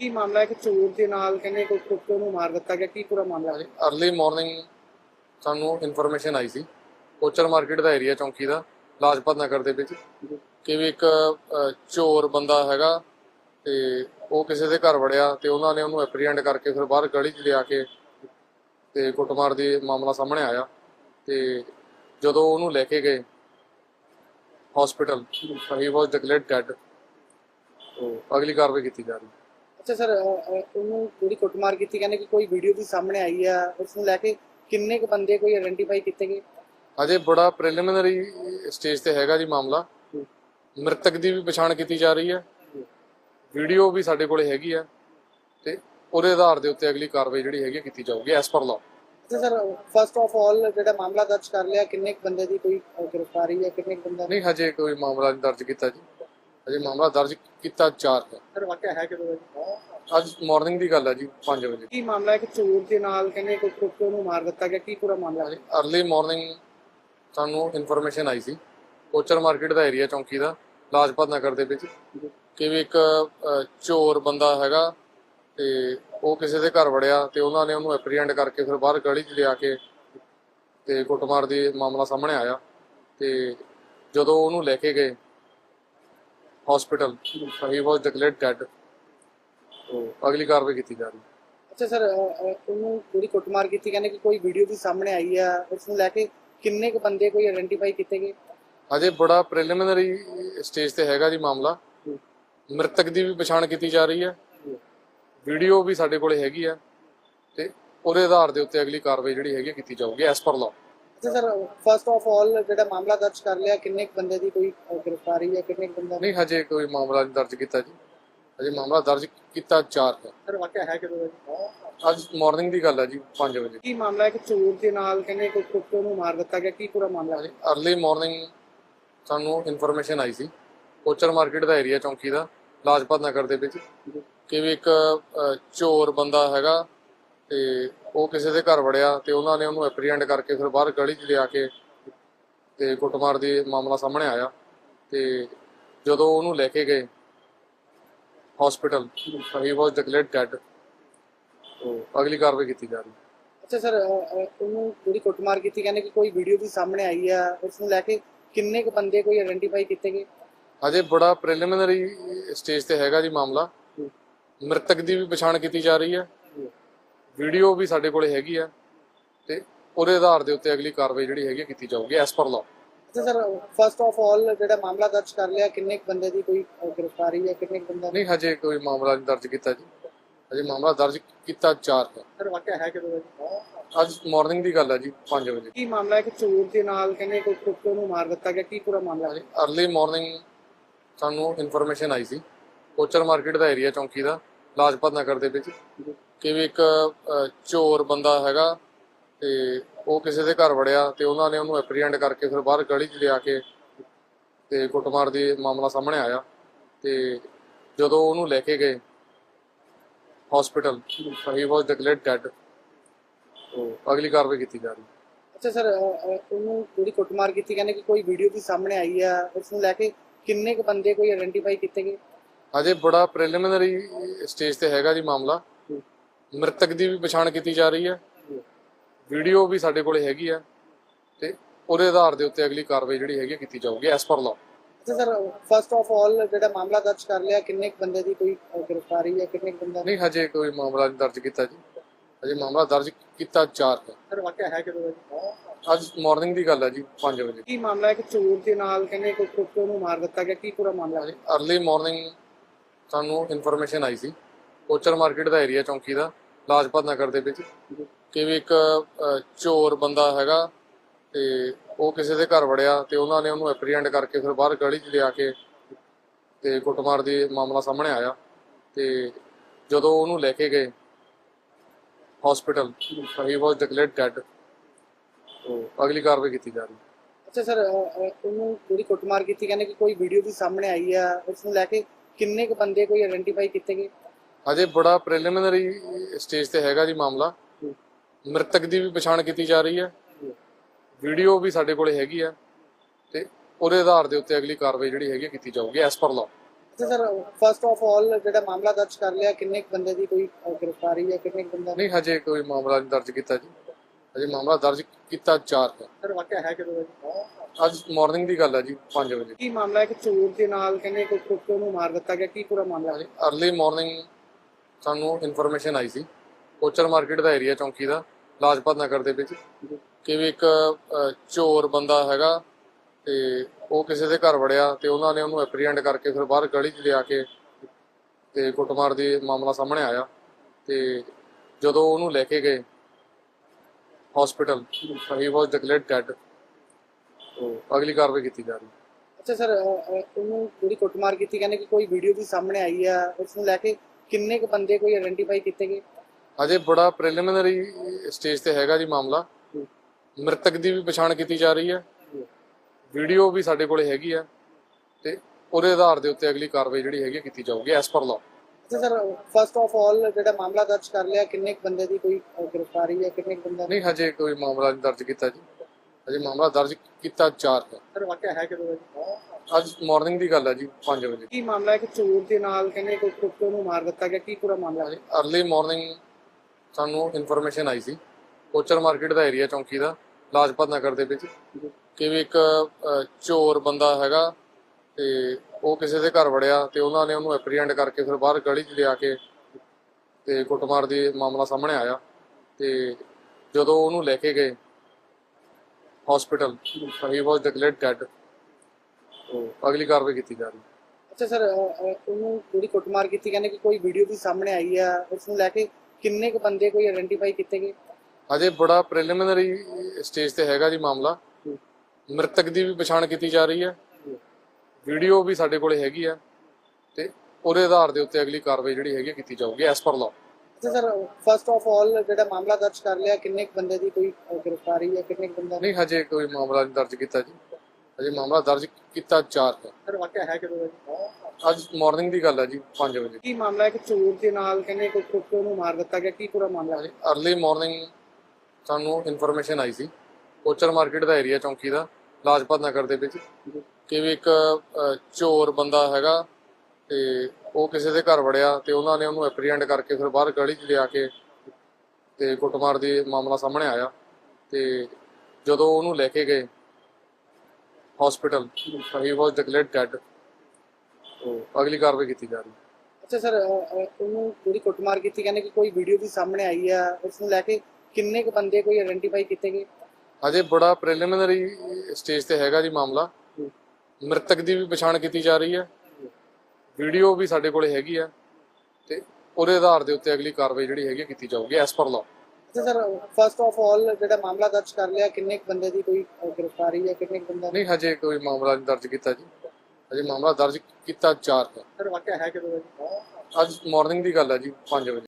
ਕੀ ਮਾਮਲਾ ਹੈ ਕਿ ਚੋਰ ਦੇ ਨਾਲ ਕਹਿੰਦੇ ਕੋਈ ਕੁੱਤੇ ਨੂੰ ਮਾਰ ਦਿੱਤਾ ਗਿਆ? ਕੀ ਪੂਰਾ ਮਾਮਲਾ ਹੈ? ਅਰਲੀ ਮਾਰਨਿੰਗ ਸਾਨੂੰ ਇਨਫੋਰਮੇਸ਼ਨ ਆਈ ਸੀ। ਕੋਚਰ ਮਾਰਕੀਟ ਦਾ ਏਰੀਆ ਚੌਂਕੀ ਦਾ ਲਾਜਪਤ ਨਗਰ ਦੇ ਵਿੱਚ ਕਿ ਵੀ ਇੱਕ ਅ, ਚੋਰ ਬੰਦਾ ਹੈਗਾ ਤੇ ਉਹ ਕਿਸੇ ਦੇ ਘਰ ਵੜਿਆ ਤੇ ਉਹਨਾਂ ਨੇ ਉਹਨੂੰ ਐਪਰੀਹੈਂਡ ਕਰਕੇ ਫਿਰ ਬਾਹਰ ਗਲੀ 'ਚ ਲਿਆ ਕੇ ਤੇ ਕੁੱਟਮਾਰ ਦੀ ਮਾਮਲਾ ਸਾਹਮਣੇ ਆਇਆ ਤੇ ਜਦੋਂ ਉਹਨੂੰ ਲੈ ਕੇ ਗਏ ਹਸਪੀਟਲ ਹੀ ਵਾਸ ਡਿਕਲੇਅਰਡ ਡੈਡ ਅਗਲੀ ਕਾਰਵਾਈ ਕੀਤੀ ਜਾ ਰਹੀ ਹੈ। ਅੱਛਾ ਸਰ ਉਹਨੂੰ ਜਿਹੜੀ ਕੁੱਟਮਾਰ ਕੀਤੀ ਕਹਿੰਦੇ ਕਿ ਕੋਈ ਵੀਡੀਓ ਵੀ ਸਾਹਮਣੇ ਆਈ ਆ ਉਸ ਨੂੰ ਲੈ ਕੇ ਕਿੰਨੇ ਕੁ ਬੰਦੇ ਕੋਈ ਆਇਡੈਂਟੀਫਾਈ ਕੀਤੇ ਗਏ? ਅਜੇ ਬੜਾ ਪ੍ਰੀਲਿਮਿਨਰੀ ਸਟੇਜ ਤੇ ਹੈਗਾ ਜੀ ਮਾਮਲਾ। ਮ੍ਰਿਤਕ ਦੀ ਵੀ ਪਛਾਣ ਕੀਤੀ ਜਾ ਰਹੀ ਹੈ। ਵੀਡੀਓ ਵੀ ਸਾਡੇ ਕੋਲੇ ਹੈਗੀ ਆ ਤੇ ਉਹਦੇ ਆਧਾਰ ਦੇ ਉੱਤੇ ਅਗਲੀ ਕਾਰਵਾਈ ਜਿਹੜੀ ਹੈਗੀ ਕੀਤੀ ਜਾਊਗੀ as per law sir first of all ਜਿਹੜਾ ਮਾਮਲਾ ਦਰਜ ਕਰ ਲਿਆ ਕਿੰਨੇ ਕੁ ਬੰਦੇ ਦੀ ਕੋਈ ਗ੍ਰਿਫਤਾਰੀ ਹੈ ਕਿੰਨੇ ਬੰਦਾ ਨਹੀਂ ਹਜੇ ਕੋਈ ਮਾਮਲਾ ਨਹੀਂ ਦਰਜ ਕੀਤਾ ਜੀ। ਹਜੇ ਮਾਮਲਾ ਦਰਜ ਕੀਤਾ ਚਾਰ ਹੈ। ਸਰ ਵਾਕਿਆ ਹੈ ਕਿਦੋਂ ਅੱਜ ਮਾਰਨਿੰਗ ਦੀ ਗੱਲ ਹੈ ਜੀ 5 ਵਜੇ। ਕੀ ਮਾਮਲਾ ਹੈ ਕਿ ਚੋਰ ਦੇ ਨਾਲ ਕਹਿੰਦੇ ਕੋਈ ਕੁੱਤੇ ਨੂੰ ਮਾਰ ਦਿੱਤਾ ਗਿਆ? ਕੀ ਪੂਰਾ ਮਾਮਲਾ ਹੈ? ਅਰਲੀ ਮਾਰਨਿੰਗ ਸਾਨੂੰ ਇਨਫੋਰਮੇਸ਼ਨ ਆਈ ਸੀ। ਕੋਚਰ ਮਾਰਕੀਟ ਦਾ ਏਰੀਆ ਚੌਂਕੀ ਦਾ ਲਾਜਪਤ ਨਗਰ ਦੇ ਵਿੱਚ। ਕਿ ਵੀ ਇੱਕ ਚੋਰ ਬੰਦਾ ਹੈਗਾ ਤੇ ਉਹ ਕਿਸੇ ਦੇ ਘਰ ਵੜਿਆ ਤੇ ਉਹਨਾਂ ਨੇ ਉਹਨੂੰ ਐਪਰੀਹੈਂਡ ਕਰਕੇ ਫਿਰ ਬਾਹਰ ਗਲੀ 'ਚ ਲਿਆ ਕੇ ਤੇ ਕੁੱਟਮਾਰ ਦੀ ਮਾਮਲਾ ਸਾਹਮਣੇ ਆਇਆ ਤੇ ਜਦੋਂ ਉਹਨੂੰ ਲੈ ਕੇ ਗਏ ਹਸਪੀਟਲ ਹੀ ਵਾਸ ਡਿਕਲੇਅਰਡ ਡੈਡ ਅਗਲੀ ਕਾਰਵਾਈ ਕੀਤੀ ਜਾ ਰਹੀ ਹੈ। ਅੱਛਾ ਸਰ ਉਹਨੂੰ ਜਿਹੜੀ ਕੁੱਟਮਾਰ ਕੀਤੀ ਕਹਿੰਦੇ ਕਿ ਕੋਈ ਵੀਡੀਓ ਵੀ ਸਾਹਮਣੇ ਆਈ ਆ ਉਸ ਨੂੰ ਲੈ ਕੇ ਕਿੰਨੇ ਕੁ ਬੰਦੇ ਕੋਈ ਆਇਡੈਂਟੀਫਾਈ ਕੀਤੇ ਗਏ? ਅਜੇ ਬੜਾ ਪ੍ਰੀਲਿਮਿਨਰੀ ਸਟੇਜ ਤੇ ਹੈਗਾ ਜੀ ਮਾਮਲਾ। ਮ੍ਰਿਤਕ ਦੀ ਵੀ ਪਛਾਣ ਕੀਤੀ ਜਾ ਰਹੀ ਹੈ। ਵੀਡੀਓ ਵੀ ਸਾਡੇ ਕੋਲੇ ਹੈਗੀ ਆ। ਤੇ ਉਹਦੇ ਆਧਾਰ ਦੇ ਉੱਤੇ ਅਗਲੀ ਕਾਰਵਾਈ ਜਿਹੜੀ ਹੈਗੀ ਕੀਤੀ ਜਾਊਗੀ ਐਸ ਪਰ ਲਾਅ ਅੱਛਾ ਸਰ ਫਸਟ ਆਫ ਆਲ ਜਿਹੜਾ ਮਾਮਲਾ ਦਰਜ ਕਰ ਲਿਆ ਕਿੰਨੇ ਕੁ ਬੰਦੇ ਦੀ ਕੋਈ ਅਹ, ਗ੍ਰਿਫਤਾਰੀ ਹੈ ਕਿੰਨੇ ਕੁ ਬੰਦਾ ਨਹੀਂ ਹਜੇ ਕੋਈ ਮਾਮਲਾ ਨਹੀਂ ਦਰਜ ਕੀਤਾ ਜੀ। ਹਜੇ ਮਾਮਲਾ ਦਰਜ ਕੀਤਾ ਚਾਰ ਹੈ। ਸਰ ਵਾਕਿਆ ਹੈ ਕਿਦੋਂ ਅੱਜ ਮਾਰਨਿੰਗ ਦੀ ਗੱਲ ਹੈ ਜੀ 5 ਵਜੇ। ਕੀ ਮਾਮਲਾ ਹੈ ਕਿ ਚੋਰ ਦੇ ਨਾਲ ਕਹਿੰਦੇ ਕੋਈ ਕੁੱਤੇ ਨੂੰ ਮਾਰ ਦਿੱਤਾ ਗਿਆ? ਕੀ ਪੂਰਾ ਮਾਮਲਾ ਹੈ? ਅਰਲੀ ਮਾਰਨਿੰਗ ਸਾਨੂੰ ਇਨਫੋਰਮੇਸ਼ਨ ਆਈ ਸੀ। ਕੋਚਰ ਮਾਰਕੀਟ ਦਾ ਏਰੀਆ ਚੌਂਕੀ ਦਾ ਲਾਜਪਤ ਨਗਰ ਦੇ ਵਿੱਚ। ਕਿ ਵੀ ਇੱਕ ਅ, ਚੋਰ ਬੰਦਾ ਹੈਗਾ ਤੇ ਉਹ ਕਿਸੇ ਦੇ ਘਰ ਵੜਿਆ ਤੇ ਉਹਨਾਂ ਨੇ ਉਹਨੂੰ ਐਪਰੀਹੈਂਡ ਕਰਕੇ ਫਿਰ ਬਾਹਰ ਗਲੀ 'ਚ ਲਿਆ ਕੇ ਤੇ ਕੁੱਟਮਾਰ ਦੀ ਮਾਮਲਾ ਸਾਹਮਣੇ ਆਇਆ ਤੇ ਜਦੋਂ ਉਹਨੂੰ ਲੈ ਕੇ ਗਏ ਹਸਪੀਟਲ ਹੀ ਵਾਸ ਡਿਕਲੇਅਰਡ ਡੈਡ ਅਗਲੀ ਕਾਰਵਾਈ ਕੀਤੀ ਜਾ ਰਹੀ ਅੱਛਾ ਸਰ ਉਹਨੂੰ ਜਿਹੜੀ ਕੁੱਟਮਾਰ ਕੀਤੀ ਕਹਿੰਦੇ ਕਿ ਕੋਈ ਵੀਡੀਓ ਵੀ ਸਾਹਮਣੇ ਆਈ ਆ ਉਸ ਨੂੰ ਲੈ ਕੇ ਕਿੰਨੇ ਕੁ ਬੰਦੇ ਕੋਈ ਆਇਡੈਂਟੀਫਾਈ ਕੀਤੇ ਗਏ? ਅਜੇ ਬੜਾ ਪ੍ਰੀਲਿਮਿਨਰੀ ਸਟੇਜ ਤੇ ਹੈਗਾ ਜੀ ਮਾਮਲਾ। ਮ੍ਰਿਤਕ ਦੀ ਵੀ ਪਛਾਣ ਕੀਤੀ ਜਾ ਰਹੀ ਹੈ। ਵੀਡੀਓ ਵੀ ਸਾਡੇ ਕੋਲੇ ਹੈਗੀ ਆ ਤੇ ਉਹਦੇ ਆਧਾਰ ਦੇ ਉੱਤੇ ਅਗਲੀ ਕਾਰਵਾਈ ਜਿਹੜੀ ਹੈਗੀ ਆ ਕੀਤੀ ਜਾਊਗੀ ਐਸ ਪਰ ਲਾਅ ਅੱਛਾ ਸਰ ਫਸਟ ਆਫ ਆਲ ਜਿਹੜਾ ਮਾਮਲਾ ਦਰਜ ਕਰ ਲਿਆ ਕਿੰਨੇ ਕੁ ਬੰਦੇ ਦੀ ਕੋਈ ਗ੍ਰਿਫਤਾਰੀ ਹੈ ਕਿੰਨੇ ਕੁ ਬੰਦਾ ਨਹੀਂ ਹਜੇ ਕੋਈ ਮਾਮਲਾ ਨਹੀਂ ਦਰਜ ਕੀਤਾ ਜੀ। ਹਜੇ ਮਾਮਲਾ ਦਰਜ ਕੀਤਾ ਚਾਰ ਹੈ ਸਰ ਵਾਕਿਆ ਹੈ ਕਿਦੋਂ ਅੱਜ ਮਾਰਨਿੰਗ ਦੀ ਗੱਲ ਹੈ ਜੀ 5 ਵਜੇ। ਕੀ ਮਾਮਲਾ ਹੈ ਕਿ ਚੋਰ ਦੇ ਨਾਲ ਕਹਿੰਦੇ ਕੋਈ ਕੁੱਤੇ ਨੂੰ ਮਾਰ ਦਿੱਤਾ ਗਿਆ? ਕੀ ਪੂਰਾ ਮਾਮਲਾ ਹੈ? ਅਰਲੀ ਮਾਰਨਿੰਗ ਸਾਨੂੰ ਇਨਫੋਰਮੇਸ਼ਨ ਆਈ ਸੀ। ਕੋਚਰ ਮਾਰਕੀਟ ਦਾ ਏਰੀਆ ਚੌਂਕੀ ਦਾ ਲਾਜਪਤ ਨਗਰ ਦੇ ਵਿੱਚ। ਕਿ ਵੀ ਇੱਕ ਚੋਰ ਬੰਦਾ ਹੈਗਾ ਤੇ ਉਹ ਕਿਸੇ ਦੇ ਘਰ ਵੜਿਆ ਤੇ ਉਹਨਾਂ ਨੇ ਉਹਨੂੰ ਐਪਰੀਹੈਂਡ ਕਰਕੇ ਫਿਰ ਬਾਹਰ ਗਲੀ 'ਚ ਲਿਆ ਕੇ ਤੇ ਕੁੱਟਮਾਰ ਦੀ ਮਾਮਲਾ ਸਾਹਮਣੇ ਆਇਆ ਤੇ ਜਦੋਂ ਉਹਨੂੰ ਲੈ ਕੇ ਗਏ ਹਸਪੀਟਲ ਹੀ ਵਾਸ ਡਿਕਲੇਅਰਡ ਡੈਡ ਅਗਲੀ ਕਾਰਵਾਈ ਕੀਤੀ ਜਾ ਰਹੀ ਹੈ। ਅੱਛਾ ਸਰ ਉਹਨੂੰ ਜਿਹੜੀ ਕੁੱਟਮਾਰ ਕੀਤੀ ਕਹਿੰਦੇ ਕਿ ਕੋਈ ਵੀਡੀਓ ਵੀ ਸਾਹਮਣੇ ਆਈ ਆ ਉਸ ਨੂੰ ਲੈ ਕੇ ਕਿੰਨੇ ਕੁ ਬੰਦੇ ਕੋਈ ਆਇਡੈਂਟੀਫਾਈ ਕੀਤੇ ਗਏ? ਅਜੇ ਬੜਾ ਪ੍ਰੀਲਿਮਿਨਰੀ ਸਟੇਜ ਤੇ ਹੈਗਾ ਜੀ ਮਾਮਲਾ। ਮ੍ਰਿਤਕ ਦੀ ਵੀ ਪਛਾਣ ਕੀਤੀ ਜਾ ਰਹੀ ਹੈ। ਵੀਡੀਓ ਵੀ ਸਾਡੇ ਕੋਲੇ ਹੈਗੀ ਆ ਤੇ ਉਹਦੇ ਆਧਾਰ ਦੇ ਉੱਤੇ ਅਗਲੀ ਕਾਰਵਾਈ ਜਿਹੜੀ ਹੈਗੀ ਆ ਕੀਤੀ ਜਾਊਗੀ ਐਸ ਪਰ ਅੱਛਾ ਸਰ ਫਸਟ ਆਫ ਆਲ ਜਿਹੜਾ ਮਾਮਲਾ ਦਰਜ ਕਰ ਲਿਆ ਕਿੰਨੇ ਬੰਦੇ ਦੀ ਕੋਈ ਅਹ, ਗ੍ਰਿਫਤਾਰੀ ਹੈ ਕਿੰਨੇ ਕੁ ਬੰਦਾ ਨਹੀਂ ਹਜੇ ਕੋਈ ਮਾਮਲਾ ਨਹੀਂ ਦਰਜ ਕੀਤਾ ਜੀ। ਹਜੇ ਮਾਮਲਾ ਦਰਜ ਕੀਤਾ ਚਾਰ ਹੈ ਸਰ ਵਾਕਿਆ ਹੈ ਕਿਦੋਂ ਅੱਜ ਮਾਰਨਿੰਗ ਦੀ ਗੱਲ ਹੈ ਜੀ 5 ਵਜੇ। ਕੀ ਮਾਮਲਾ ਹੈ ਕਿ ਚੋਰ ਦੇ ਨਾਲ ਕਹਿੰਦੇ ਕੋਈ ਕੁੱਤੇ ਨੂੰ ਮਾਰ ਦਿੱਤਾ ਗਿਆ? ਕੀ ਪੂਰਾ ਮਾਮਲਾ ਹੈ? ਅਰਲੀ ਮਾਰਨਿੰਗ ਸਾਨੂੰ ਇਨਫੋਰਮੇਸ਼ਨ ਆਈ ਸੀ। ਕੋਚਰ ਮਾਰਕੀਟ ਦਾ ਏਰੀਆ ਚੌਂਕੀ ਦਾ ਲਾਜਪਤ ਨਗਰ ਦੇ ਵਿੱਚ ਕਿ ਵੀ ਇੱਕ ਚੋਰ ਬੰਦਾ ਹੈਗਾ ਤੇ ਉਹ ਕਿਸੇ ਦੇ ਘਰ ਵੜਿਆ ਤੇ ਉਹਨਾਂ ਨੇ ਉਹਨੂੰ ਐਪਰੀਹੈਂਡ ਕਰਕੇ ਫਿਰ ਬਾਹਰ ਗਲੀ 'ਚ ਲਿਆ ਕੇ ਤੇ ਕੁੱਟਮਾਰ ਦੀ ਮਾਮਲਾ ਸਾਹਮਣੇ ਆਇਆ ਤੇ ਜਦੋਂ ਉਹਨੂੰ ਲੈ ਕੇ ਗਏ ਹਸਪੀਟਲ ਹੀ ਵਾਸ ਡਿਕਲੇਅਰਡ ਡੈਡ ਅਗਲੀ ਕਾਰਵਾਈ ਕੀਤੀ ਜਾ ਰਹੀ ਹੈ। ਅੱਛਾ ਸਰ ਉਹਨੂੰ ਜਿਹੜੀ ਕੁੱਟਮਾਰ ਕੀਤੀ, ਕਹਿੰਦੇ ਕਿ ਕੋਈ ਵੀਡੀਓ ਵੀ ਸਾਹਮਣੇ ਆਈ ਆ ਉਸ ਨੂੰ ਲੈ ਕੇ ਕਿੰਨੇ ਕੁ ਬੰਦੇ ਕੋਈ ਆਇਡੈਂਟੀਫਾਈ ਕੀਤੇ ਗਏ? ਅਜੇ ਬੜਾ ਪ੍ਰੀਲਿਮਿਨਰੀ ਸਟੇਜ ਤੇ ਹੈਗਾ ਜੀ ਮਾਮਲਾ। ਮ੍ਰਿਤਕ ਦੀ ਵੀ ਪਛਾਣ ਕੀਤੀ ਜਾ ਰਹੀ ਹੈ। ਵੀਡੀਓ ਵੀ ਸਾਡੇ ਕੋਲੇ ਹੈਗੀ ਆ ਤੇ ਉਹਦੇ ਆਧਾਰ ਦੇ ਉੱਤੇ ਅਗਲੀ ਕਾਰਵਾਈ ਜਿਹੜੀ ਹੈਗੀ ਕੀਤੀ ਜਾਊਗੀ as per law sir first of all ਜਿਹੜਾ ਮਾਮਲਾ ਦਰਜ ਕਰ ਲਿਆ ਕਿੰਨੇ ਕੁ ਬੰਦੇ ਦੀ ਕੋਈ ਅਹ, ਗ੍ਰਿਫਤਾਰੀ ਹੈ ਕਿੰਨੇ ਕੁ ਬੰਦਾ ਨਹੀਂ ਹਜੇ ਕੋਈ ਮਾਮਲਾ ਨਹੀਂ ਦਰਜ ਕੀਤਾ ਜੀ। ਹਜੇ ਮਾਮਲਾ ਦਰਜ ਕੀਤਾ ਚਾਰ ਹੈ ਸਰ ਵਾਕਿਆ ਹੈ ਕਿਦੋਂ ਅੱਜ ਮਾਰਨਿੰਗ ਦੀ ਗੱਲ ਹੈ ਜੀ 5 ਵਜੇ। ਕੀ ਮਾਮਲਾ ਹੈ ਕਿ ਚੋਰ ਦੇ ਨਾਲ ਕਹਿੰਦੇ ਕੋਈ ਕੁੱਤੇ ਨੂੰ ਮਾਰ ਦਿੱਤਾ ਗਿਆ? ਕੀ ਪੂਰਾ ਮਾਮਲਾ ਹੈ? ਅਰਲੀ ਮਾਰਨਿੰਗ ਸਾਨੂੰ ਇਨਫੋਰਮੇਸ਼ਨ ਆਈ ਸੀ। ਕੋਚਰ ਮਾਰਕੀਟ ਦਾ ਏਰੀਆ ਚੌਂਕੀ ਦਾ ਲਾਜਪਤ ਨਗਰ ਦੇ ਵਿੱਚ ਕਿ ਵੀ ਇੱਕ ਅ, ਚੋਰ ਬੰਦਾ ਹੈਗਾ ਤੇ ਉਹ ਕਿਸੇ ਦੇ ਘਰ ਵੜਿਆ ਤੇ ਉਹਨਾਂ ਨੇ ਉਹਨੂੰ ਐਪਰੀਹੈਂਡ ਕਰਕੇ ਫਿਰ ਬਾਹਰ ਗਲੀ 'ਚ ਲਿਆ ਕੇ ਤੇ ਕੁੱਟਮਾਰ ਦੀ ਮਾਮਲਾ ਸਾਹਮਣੇ ਆਇਆ ਤੇ ਜਦੋਂ ਉਹਨੂੰ ਲੈ ਕੇ ਗਏ ਹਸਪੀਟਲ ਹੀ ਵਾਸ ਡਿਕਲੇਅਰਡ ਡੈਡ ਅਗਲੀ ਕਾਰਵਾਈ ਕੀਤੀ ਜਾ ਰਹੀ ਹੈ। ਅੱਛਾ ਸਰ ਉਹਨੂੰ ਜਿਹੜੀ ਕੁੱਟਮਾਰ ਕੀਤੀ ਕਹਿੰਦੇ ਕਿ ਕੋਈ ਵੀਡੀਓ ਵੀ ਸਾਹਮਣੇ ਆਈ ਹੈ ਉਸ ਨੂੰ ਲੈ ਕੇ ਕਿੰਨੇ ਕੁ ਬੰਦੇ ਕੋਈ ਆਇਡੈਂਟੀਫਾਈ ਕੀਤੇ ਗਏ? ਅਜੇ ਬੜਾ ਪ੍ਰੀਲਿਮਿਨਰੀ ਸਟੇਜ ਤੇ ਹੈਗਾ ਜੀ ਮਾਮਲਾ। ਮ੍ਰਿਤਕ ਦੀ ਵੀ ਪਛਾਣ ਕੀਤੀ ਜਾ ਰਹੀ ਹੈ। ਵੀਡੀਓ ਵੀ ਸਾਡੇ ਕੋਲੇ ਹੈਗੀ ਆ ਤੇ ਉਹਦੇ ਆਧਾਰ ਦੇ ਉੱਤੇ ਅਗਲੀ ਕਾਰਵਾਈ ਜਿਹੜੀ ਹੈਗੀ ਕੀਤੀ ਜਾਊਗੀ ਐਸ ਪਰ ਲਾਅ ਅੱਛਾ ਸਰ ਫਸਟ ਆਫ ਆਲ ਜਿਹੜਾ ਮਾਮਲਾ ਦਰਜ ਕਰ ਲਿਆ ਕਿੰਨੇ ਕੁ ਬੰਦੇ ਦੀ ਕੋਈ ਗ੍ਰਿਫਤਾਰੀ ਹੈ ਕਿੰਨੇ ਕੁ ਬੰਦਾ ਨਹੀਂ ਹਜੇ ਕੋਈ ਮਾਮਲਾ ਨਹੀਂ ਦਰਜ ਕੀਤਾ ਜੀ। ਹਜੇ ਮਾਮਲਾ ਦਰਜ ਕੀਤਾ ਚਾਰ ਹੈ ਸਰ ਵਾਕਿਆ ਹੈ ਕਿਦੋਂ ਅੱਜ ਮਾਰਨਿੰਗ ਦੀ ਗੱਲ ਹੈ ਜੀ 5 ਵਜੇ। ਕੀ ਮਾਮਲਾ ਹੈ ਕਿ ਚੋਰ ਦੇ ਨਾਲ ਕਹਿੰਦੇ ਕੋਈ ਕੁੱਤੇ ਨੂੰ ਮਾਰ ਦਿੱਤਾ ਗਿਆ? ਕੀ ਪੂਰਾ ਮਾਮਲਾ ਹੈ? ਅਰਲੀ ਮਾਰਨਿੰਗ ਸਾਨੂੰ ਇਨਫੋਰਮੇਸ਼ਨ ਆਈ ਸੀ। ਕੋਚਰ ਮਾਰਕੀਟ ਦਾ ਏਰੀਆ ਚੌਂਕੀ ਦਾ ਲਾਜਪਤ ਨਗਰ ਦੇ ਵਿੱਚ। ਕਿ ਵੀ ਇੱਕ ਚੋਰ ਬੰਦਾ ਹੈਗਾ ਤੇ ਉਹ ਕਿਸੇ ਦੇ ਘਰ ਵੜਿਆ ਤੇ ਉਹਨਾਂ ਨੇ ਉਹਨੂੰ ਐਪਰੀਹੈਂਡ ਕਰਕੇ ਫਿਰ ਬਾਹਰ ਗਲੀ 'ਚ ਲਿਆ ਕੇ ਤੇ ਕੁੱਟਮਾਰ ਦੀ ਮਾਮਲਾ ਸਾਹਮਣੇ ਆਇਆ ਤੇ ਜਦੋਂ ਉਹਨੂੰ ਲੈ ਕੇ ਗਏ ਹਸਪੀਟਲ ਹੀ ਵਾਸ ਡਿਕਲੇਅਰਡ ਡੈਡ ਅਗਲੀ ਕਾਰਵਾਈ ਕੀਤੀ ਜਾ ਰਹੀ ਹੈ। ਅੱਛਾ ਸਰ ਉਹਨੂੰ ਜਿਹੜੀ ਕੁੱਟਮਾਰ ਕੀਤੀ ਕਹਿੰਦੇ ਕਿ ਕੋਈ ਵੀਡੀਓ ਵੀ ਸਾਹਮਣੇ ਆਈ ਹੈ ਉਸ ਨੂੰ ਲੈ ਕੇ ਕਿੰਨੇ ਕੁ ਬੰਦੇ ਕੋਈ ਆਇਡੈਂਟੀਫਾਈ ਕੀਤੇ ਗਏ? ਅਜੇ ਬੜਾ ਪ੍ਰੀਲਿਮਿਨਰੀ ਸਟੇਜ ਤੇ ਹੈਗਾ ਜੀ ਮਾਮਲਾ। ਮ੍ਰਿਤਕ ਦੀ ਵੀ ਪਛਾਣ ਕੀਤੀ ਜਾ ਰਹੀ ਹੈ। ਵੀਡੀਓ ਵੀ ਸਾਡੇ ਕੋਲੇ ਹੈਗੀ ਆ। ਤੇ ਉਹਦੇ ਆਧਾਰ ਦੇ ਉੱਤੇ ਅਗਲੀ ਕਾਰਵਾਈ ਜਿਹੜੀ ਹੈਗੀ ਆ ਕੀਤੀ ਜਾਊਗੀ ਐਸ ਪਰ ਲਾਅ ਅੱਛਾ ਸਰ ਫਸਟ ਆਫ ਆਲ ਜਿਹੜਾ ਮਾਮਲਾ ਦਰਜ ਕਰ ਲਿਆ ਕਿੰਨੇ ਕੁ ਬੰਦੇ ਦੀ ਕੋਈ ਗ੍ਰਿਫਤਾਰੀ ਹੈ ਕਿੰਨੇ ਕੁ ਬੰਦਾ ਨਹੀਂ ਹਜੇ ਕੋਈ ਮਾਮਲਾ ਨਹੀਂ ਦਰਜ ਕੀਤਾ ਜੀ। ਹਜੇ ਮਾਮਲਾ ਦਰਜ ਕੀਤਾ ਚਾਰ ਹੈ। ਸਰ ਵਾਕਿਆ ਹੈ ਕਿਦੋਂ ਅੱਜ ਮਾਰਨਿੰਗ ਦੀ ਗੱਲ ਹੈ ਜੀ 5 ਵਜੇ। ਕੀ ਮਾਮਲਾ ਹੈ ਕਿ ਚੋਰ ਦੇ ਨਾਲ ਕਹਿੰਦੇ ਕੋਈ ਕੁੱਤੇ ਨੂੰ ਮਾਰ ਦਿੱਤਾ ਗਿਆ? ਕੀ ਪੂਰਾ ਮਾਮਲਾ ਹੈ? ਅਰਲੀ ਮਾਰਨਿੰਗ ਸਾਨੂੰ ਇਨਫੋਰਮੇਸ਼ਨ ਆਈ ਸੀ। ਕੋਚਰ ਮਾਰਕੀਟ ਦਾ ਏਰੀਆ ਚੌਂਕੀ ਦਾ ਲਾਜਪਤ ਨਗਰ ਦੇ ਵਿੱਚ। ਕਿ ਵੀ ਇੱਕ ਚੋਰ ਬੰਦਾ ਹੈਗਾ ਤੇ ਉਹ ਕਿਸੇ ਦੇ ਘਰ ਵੜਿਆ ਤੇ ਉਹਨਾਂ ਨੇ ਉਹਨੂੰ ਐਪਰੀਹੈਂਡ ਕਰਕੇ ਫਿਰ ਬਾਹਰ ਗਲੀ 'ਚ ਲਿਆ ਕੇ ਤੇ ਕੁੱਟਮਾਰ ਦੀ ਮਾਮਲਾ ਸਾਹਮਣੇ ਆਇਆ ਤੇ ਜਦੋਂ ਉਹਨੂੰ ਲੈ ਕੇ ਗਏ ਹਸਪੀਟਲ ਹੀ ਵਾਸ ਡਿਕਲੇਅਰਡ ਡੈਡ ਅਗਲੀ ਕਾਰਵਾਈ ਕੀਤੀ ਜਾ ਰਹੀ ਹੈ। ਅੱਛਾ ਸਰ ਉਹਨੂੰ ਜਿਹੜੀ ਕੁੱਟਮਾਰ ਕੀਤੀ ਕਹਿੰਦੇ ਕਿ ਕੋਈ ਵੀਡੀਓ ਵੀ ਸਾਹਮਣੇ ਆਈ ਹੈ ਉਸ ਨੂੰ ਲੈ ਕੇ ਕਿੰਨੇ ਕੁ ਬੰਦੇ ਕੋਈ ਆਇਡੈਂਟੀਫਾਈ ਕੀਤੇ ਗਏ? ਅਜੇ ਬੜਾ ਪ੍ਰੀਲਿਮਿਨਰੀ ਸਟੇਜ ਤੇ ਹੈਗਾ ਜੀ ਮਾਮਲਾ। ਮ੍ਰਿਤਕ ਦੀ ਵੀ ਪਛਾਣ ਕੀਤੀ ਜਾ ਰਹੀ ਹੈ। ਵੀਡੀਓ ਵੀ ਸਾਡੇ ਕੋਲੇ ਹੈਗੀ ਆ ਤੇ ਉਹਦੇ ਆਧਾਰ ਦੇ ਉੱਤੇ ਅਗਲੀ ਕਾਰਵਾਈ ਜਿਹੜੀ ਹੈਗੀ ਆ ਕੀਤੀ ਜਾਊਗੀ ਐਸ ਪਰ ਲਾਅ ਅੱਛਾ ਸਰ ਫਸਟ ਆਫ ਆਲ ਜਿਹੜਾ ਮਾਮਲਾ ਦਰਜ ਕਰ ਲਿਆ ਕਿੰਨੇ ਕੁ ਬੰਦੇ ਦੀ ਕੋਈ ਗ੍ਰਿਫਤਾਰੀ ਹੈ ਕਿੰਨੇ ਕੁ ਬੰਦਾ ਨਹੀਂ ਹਜੇ ਕੋਈ ਮਾਮਲਾ ਨਹੀਂ ਦਰਜ ਕੀਤਾ ਜੀ। ਹਜੇ ਮਾਮਲਾ ਦਰਜ ਕੀਤਾ ਚਾਰ ਹੈ ਸਰ ਵਾਕਿਆ ਹੈ ਕਿਦੋਂ ਅੱਜ ਮਾਰਨਿੰਗ ਦੀ ਗੱਲ ਹੈ ਜੀ 5 ਵਜੇ।